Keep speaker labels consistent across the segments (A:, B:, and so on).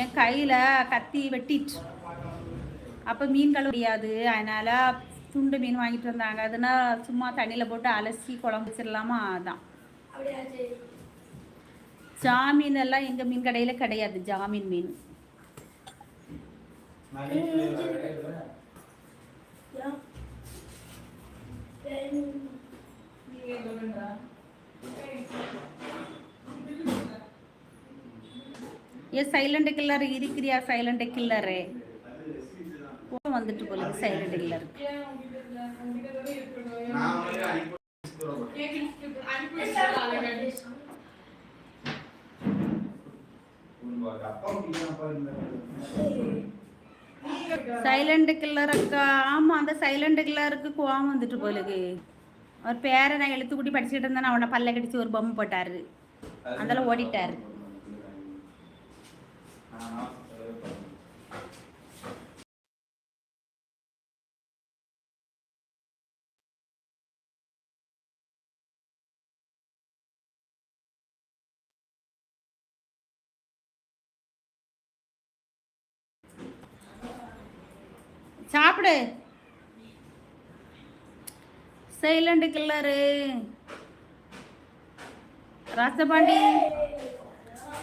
A: என் கையில் கத்தி வெட்டிட்டு அப்போ மீன் கழுவ முடியாது. அதனால் துண்டு மீன் வாங்கிட்டு வந்தாங்க. அதுனா சும்மா தண்ணியில் போட்டு அலசி குழம்பு வச்சிடலாமா? அதான். ஜாமீன் எல்லாம் எங்கள் மீன் கடையில் கிடையாது. ஜாமீன் மீன். ஏ சைலண்ட் கில்லர் இருக்கிறியா சைலண்ட் கில்லரு கோவம் வந்துட்டு போல சைலண்ட் கில்லர் சைலண்ட் கில்லர் அக்கா. ஆமா அந்த சைலண்ட் கில்லருக்கு கோவம் வந்துட்டு போலுக்கு அவர் பேரை நான் எழுத்து கூட்டி படிச்சுட்டு இருந்தேன் அவனை பல்ல கடிச்சு ஒரு பொம்மை போட்டாரு. அதெல்லாம் ஓடிட்டாரு. சாப்பிடு. Silent killer Rasapandi.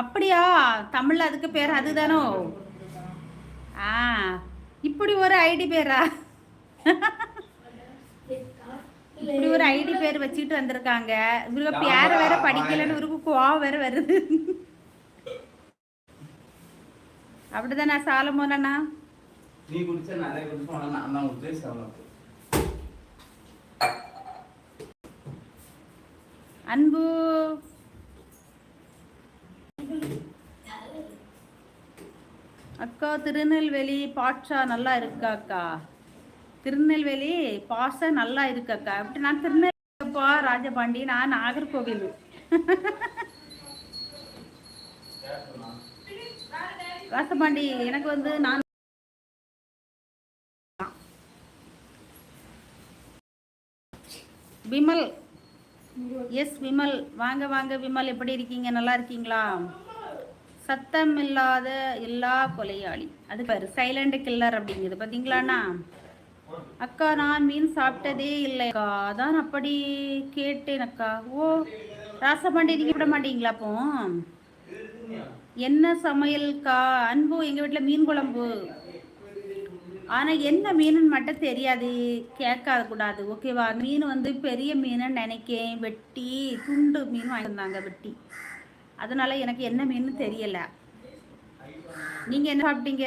A: அப்படியா? தமிழ்ல அதுக்கு பேர் அதுதானோ? ஆ இப்படி ஒரு ஐடி பேரா? இப்படி ஒரு ஐடி பேர் வச்சுட்டு வந்திருக்காங்க. இவங்க பேரை வேற படிக்கலன்னு இவருக்கு கோவம் வேற வருது. அப்படிதானா சாலமோனா
B: நீ குடிச்ச நிறைய உனக்கு நான் தான் குடிச்சேன்
A: அன்பு. அக்கா திருநெல்வேலி பாட்ஷா நல்லா இருக்கா அக்கா திருநெல்வேலி பாஷா நல்லா இருக்கு அக்கா அப்படி நான் திருநெல்வேலிப்பா ராஜபாண்டி நான் நாகர்கோவில். ராசபாண்டி எனக்கு வந்து நான் விமல். எஸ் விமல். வாங்க வாங்க விமல். எப்படி இருக்கீங்க? நல்லா இருக்கீங்களா? சத்தம் இல்லாத எல்லா கொலையாளி. அது பாரு சைலண்ட் கில்லர் அப்படிங்கிறது பார்த்தீங்களாண்ணா அக்கா நான் மீன் சாப்பிட்டதே இல்லைக்கா அதான் அப்படி கேட்டேன் அக்கா. ஓ ராசபாண்டி நீங்க விட மாட்டீங்களா அப்போ? என்ன சமையல்க்கா? அன்பு எங்கள் வீட்டில் மீன் குழம்பு. ஆனால் என்ன மீனுன்னு மட்டும் தெரியாது. கேட்காத கூடாது ஓகேவா மீன் வந்து பெரிய மீனுன்னு நினைக்கேன். வெட்டி துண்டு மீன் வாங்கியிருந்தாங்க வெட்டி. அதனால எனக்கு என்ன மீன் தெரியல. நீங்கள் என்ன சாப்பிட்டீங்க?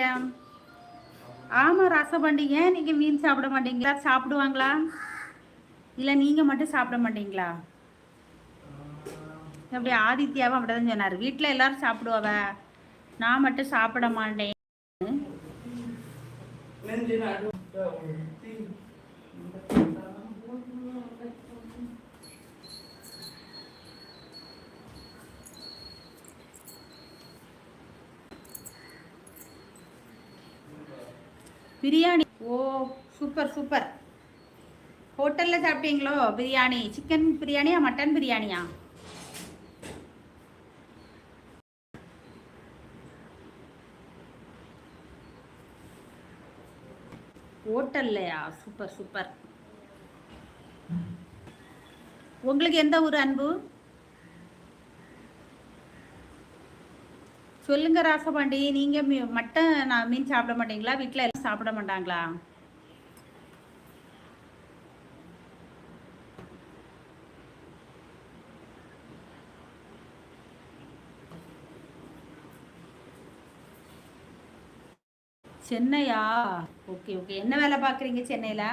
A: ஆமாம் ரசம் பண்ணிங்க நீங்கள் மீன் சாப்பிட மாட்டீங்களா? சாப்பிடுவாங்களா? இல்லை நீங்கள் மட்டும் சாப்பிட மாட்டீங்களா? அப்படி ஆதித்யாவும் அப்படிதான் சொன்னார். வீட்டில் எல்லாரும் சாப்பிடுவாவ? நான் மட்டும் சாப்பிட மாட்டேன். பிரியாணி. ஓ சூப்பர் சூப்பர். ஹோட்டலில் சாப்பிட்டீங்களோ? பிரியாணி. சிக்கன் பிரியாணியா மட்டன் பிரியாணியா? ஹோட்டல்லையா? Super super. உங்களுக்கு எந்த ஊர் அன்பு? சொல்லுங்க ராசபாண்டி நீங்க மட்டன் நான் மீன் சாப்பிட மாட்டீங்களா? வீட்டில் எல்லாம் சாப்பிட மாட்டாங்களா? சென்னையா? Okay okay. என்ன வேலை பார்க்குறீங்க சென்னையில்?